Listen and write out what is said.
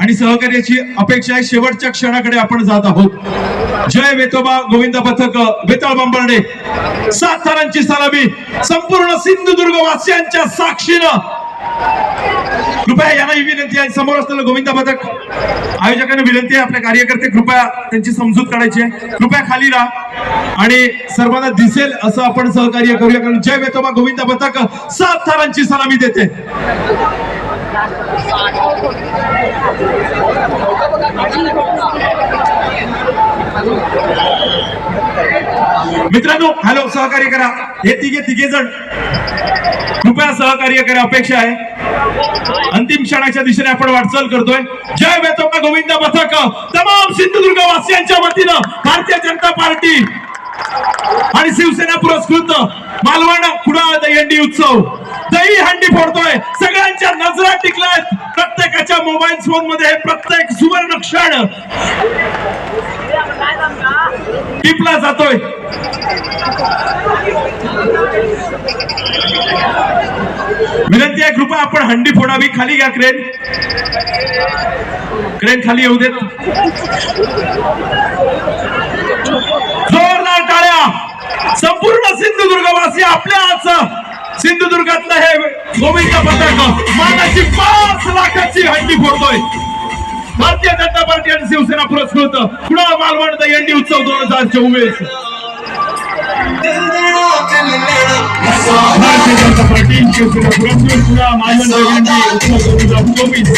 आणि सहकार्याची अपेक्षा आहे. शेवटच्या क्षणाकडे आपण जात आहोत. जय वेतोबा गोविंद पथक बेताळ बांबर्डे. सात थरांची सलामी. संपूर्ण सिंधुदुर्ग वासियांच्या साक्षीनं. कृपया यांना ही विनंती आहे. समोर असलेलं गोविंद पथक. आयोजकांना विनंती आहे. आपले कार्यकर्ते कृपया त्यांची समजूत काढायची आहे. कृपया खाली राहा. आणि सर्वांना दिसेल असं आपण सहकार्य करूया. कारण जय वेतोबा गोविंद पथक सात थरांची सलामी देते. मित्रांनो हॅलो सहकार्य करा. हे तिघे तिघे जण. कृपया सहकार्य करा अपेक्षा आहे. अंतिम क्षणाच्या दिशेने आपण वाटचाल करतोय. जय वेतोबा गोविंद पथक. तमाम सिंधुदुर्ग वासियांच्या वतीनं भारतीय जनता पार्टी आणि शिवसेना पुरस्कृत मालवण कुडाळ दहीहंडी उत्सव. दही हंडी फोडतोय. सगळ्यांच्या नजरा टिकल्यात. प्रत्येकाच्या मोबाईल फोनमध्ये प्रत्येक सुवर्ण क्षण. टिपला जातोय. विनंती आहे कृपया आपण हंडी फोडावी. खाली घ्या क्रेन. क्रेन खाली येऊ देत. जोरदार टाळ्या. संपूर्ण सिंधुदुर्गवासी आपल्या आजचं सिंधुदुर्गातलं हे गोविंद पत्रकार मानाची पाच लाखाची हंडी फोडतोय. भारतीय जनता पार्टी आणि शिवसेना पुरस्कृत. कुणाल मालवणचा दहीहंडी उत्सव दोन हजार चोवीस. भारतीय जनता पार्टी शिवसेना पुरस्कृत. कुणाल मालवण दहीहंडी उत्सव दोन हजार चोवीस.